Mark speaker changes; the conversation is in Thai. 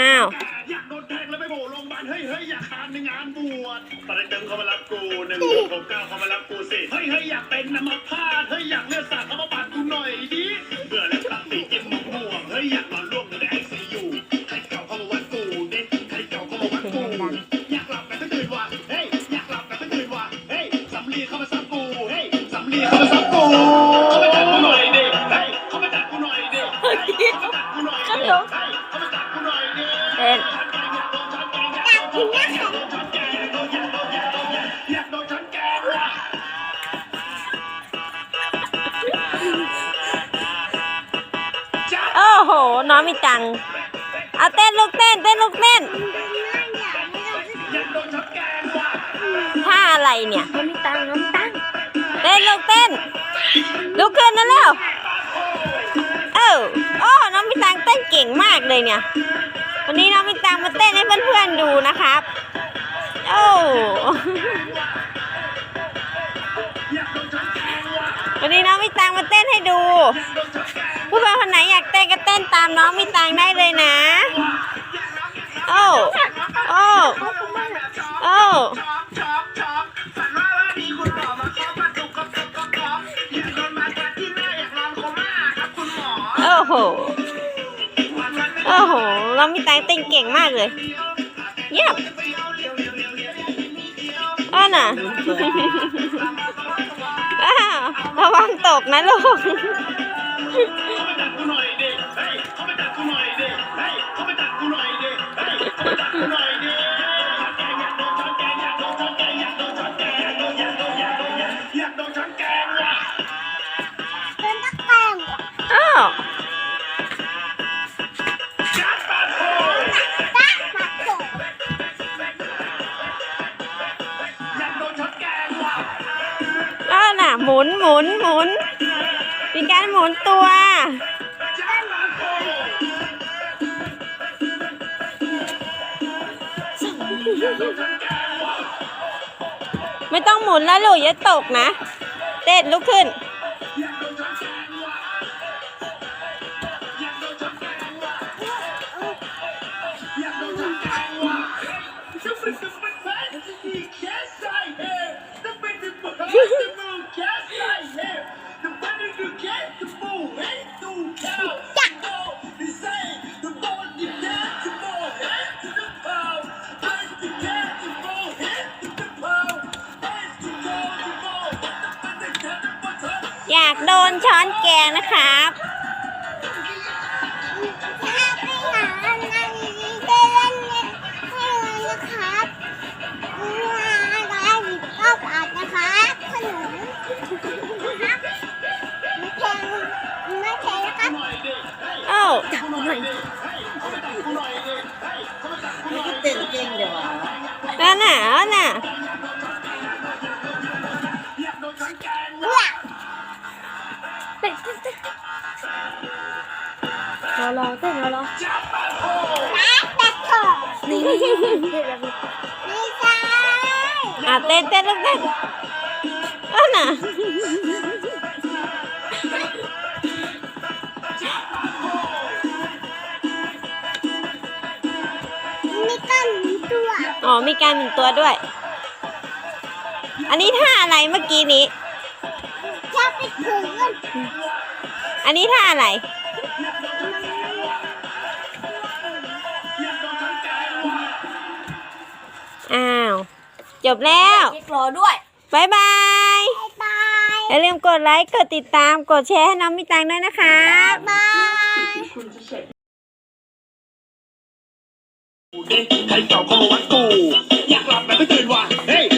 Speaker 1: อ้าว
Speaker 2: อยากโดนแทงแล้วไปโผล่โรงพยาบาลเฮ้ยเฮ้ยอยากตานในงานบวชตอนนี้เติมเขามารับกูหนึ่งหกหกเก้าเขามารับกูสิเฮ้ยเฮ้ยอยากเป็นนะมาพา น้องมีตัง
Speaker 1: ค์เอาเต้นลูกเต้นเต้นลูกเต้น
Speaker 2: อยากโดนฉันแกล้งว่ะ
Speaker 1: ท่าอะไรเนี่ย
Speaker 3: น้องมีตังค์น้องมีตังค์
Speaker 1: เต้นลูกเต้นลุกขึ้นนะเร็วเออโอ้น้องมีตังค์เต้นเก่งมากเลยเนี่ย วันนี้น้องมีตังค์มาเต้นให้เพื่อนๆดูนะครับโอ้
Speaker 2: อยากโดนฉันแกล้งว่ะ
Speaker 1: วันนี้น้องมีตังค์มาเต้นให้ดู โอ้โห
Speaker 2: น้อ
Speaker 1: งมีตังเต้นเก่งมากเลย เยี่ยมอ้าน่ะอ้าวระวังตกนะลูก
Speaker 2: ต้น่อยดิเฮ้ยเข้ากูหน่อยดิเฮ้ยเข้ามาจับกูหน่อยดิเฮ้ยเข้ามาจับกูหน่อนแกงอยากโดนฉันแกล้งอ้าก
Speaker 1: หมุนหมุนหมุนมีการหมุนตัว ไม่ต้องหมุนแล้วลูกอย่าตกนะ เต้นลุกขึ้น
Speaker 2: บ
Speaker 3: ไม่แพงไม่แพงนะครับ
Speaker 1: โอ้า
Speaker 3: จับหน่อย
Speaker 4: เต้นเก่งเดี๋ยวอะ
Speaker 1: นั่นน่ะนั่นน่ะ
Speaker 4: รอรอเต้นรอรอ
Speaker 3: นะแต่โถ
Speaker 4: นี่นี่นี่เต้นแบบ
Speaker 3: เนี่ใช่
Speaker 1: อะเต้นเต้นลูกเต้นนั่นน่ะ
Speaker 3: มีก้อนตัว
Speaker 1: อ๋อ มีการหมุนตัวด้วย อันนี้ท่าอะไรเมื่อกี้นี้
Speaker 3: ชอบไปถึง
Speaker 1: อันนี้ท่าอะไร จบแล้ว
Speaker 4: เช็ครอด้วย
Speaker 1: บายบาย
Speaker 3: บ๊ายบาย
Speaker 1: อย่าลืมกดไลค์กดติดตามกดแชร์ให้น้องมิตังด้วยนะครับ
Speaker 3: บาย
Speaker 2: ใครเก่าเข้ามาวัดกูอยากหลับแต่ไม่ตื่นว่ะเฮ้ยอยากหลับแต่ไม่ตื่นว่ะเฮ้ยสำลีเข้ามาซับกูเฮ้ย